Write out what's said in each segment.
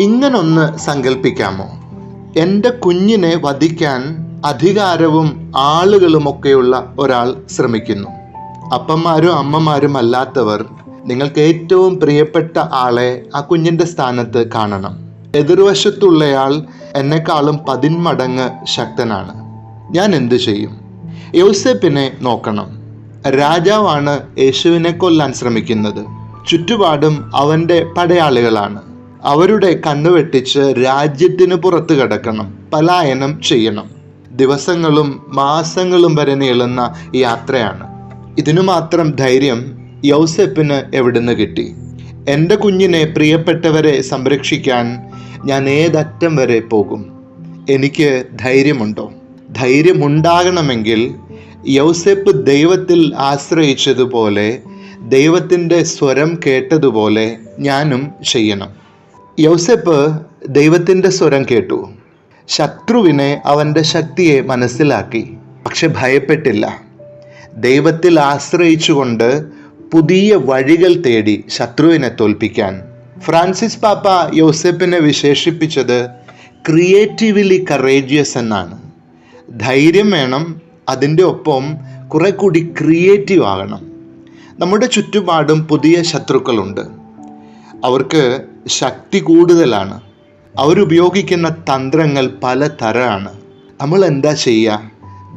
ഇങ്ങനൊന്ന് സങ്കല്പിക്കാമോ എന്റെ കുഞ്ഞിനെ വധിക്കാൻ അധികാരവും ആളുകളുമൊക്കെയുള്ള ഒരാൾ ശ്രമിക്കുന്നു. അപ്പന്മാരും അമ്മമാരും അല്ലാത്തവർ നിങ്ങൾക്ക് ഏറ്റവും പ്രിയപ്പെട്ട ആളെ ആ കുഞ്ഞിന്റെ സ്ഥാനത്ത് കാണണം. എതിർവശത്തുള്ളയാൾ എന്നെക്കാളും പതിന്മടങ്ങ് ശക്തനാണ്. ഞാൻ എന്തു ചെയ്യും? യോസെപ്പിനെ നോക്കണം. രാജാവാണ് യേശുവിനെ കൊല്ലാൻ ശ്രമിക്കുന്നത്. ചുറ്റുപാടും അവന്റെ പടയാളികളാണ്. അവരുടെ കണ്ണുവെട്ടിച്ച് രാജ്യത്തിന് പുറത്തു കിടക്കണം പലായനം ചെയ്യണം. ദിവസങ്ങളും മാസങ്ങളും വരെ നീളുന്ന യാത്രയാണ്. ഇതിനു മാത്രം ധൈര്യം യൗസെപ്പിന് എവിടുന്ന് കിട്ടി? എന്റെ കുഞ്ഞിനെ പ്രിയപ്പെട്ടവരെ സംരക്ഷിക്കാൻ ഞാൻ ഏതറ്റം വരെ പോകും? എനിക്ക് ധൈര്യമുണ്ടോ? ധൈര്യമുണ്ടാകണമെങ്കിൽ യൗസെപ്പ് ദൈവത്തിൽ ആശ്രയിച്ചതുപോലെ ദൈവത്തിന്റെ സ്വരം കേട്ടതുപോലെ ഞാനും ചെയ്യണം. യൗസെപ്പ് ദൈവത്തിന്റെ സ്വരം കേട്ടു. ശത്രുവിനെ അവന്റെ ശക്തിയെ മനസ്സിലാക്കി പക്ഷെ ഭയപ്പെട്ടില്ല. ദൈവത്തിൽ ആശ്രയിച്ചുകൊണ്ട് പുതിയ വഴികൾ തേടി ശത്രുവിനെ തോൽപ്പിക്കാൻ. ഫ്രാൻസിസ് പാപ്പ യോസെപ്പിനെ വിശേഷിപ്പിച്ചത് ക്രിയേറ്റീവ്ലി കറേജിയസ് എന്നാണ്. ധൈര്യം വേണം അതിന്റെ ഒപ്പം കുറെ കൂടി ക്രിയേറ്റീവ് ആകണം. നമ്മുടെ ചുറ്റുപാടും പുതിയ ശത്രുക്കളുണ്ട്. അവർക്ക് ശക്തി കൂടുതലാണ്. അവരുപയോഗിക്കുന്ന തന്ത്രങ്ങൾ പല തരമാണ്. നമ്മൾ എന്താ ചെയ്യുക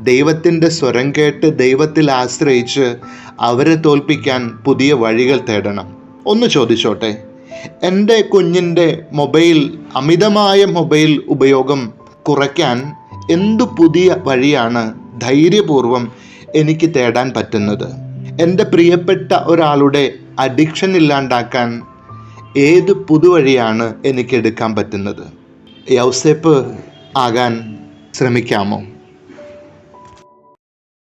ദൈവത്തിന്റെ സ്വരം കേട്ട് ദൈവത്തിൽ ആശ്രയിച്ച് അവരെ തോൽപ്പിക്കാൻ പുതിയ വഴികൾ തേടണം. ഒന്ന് ചോദിച്ചോട്ടെ? എന്റെ കുഞ്ഞിന്റെ മൊബൈൽ അമിതമായ മൊബൈൽ ഉപയോഗം കുറയ്ക്കാൻ എന്തു പുതിയ വഴിയാണ് ധൈര്യപൂർവം എനിക്ക് തേടാൻ പറ്റുന്നത്? എന്റെ പ്രിയപ്പെട്ട ഒരാളുടെ അഡിക്ഷൻ ഇല്ലാണ്ടാക്കാൻ ഏത് പുതുവഴിയാണ് എനിക്ക് എടുക്കാൻ പറ്റുന്നത്? യൗസേപ്പ് ആകാൻ ശ്രമിക്കാമോ?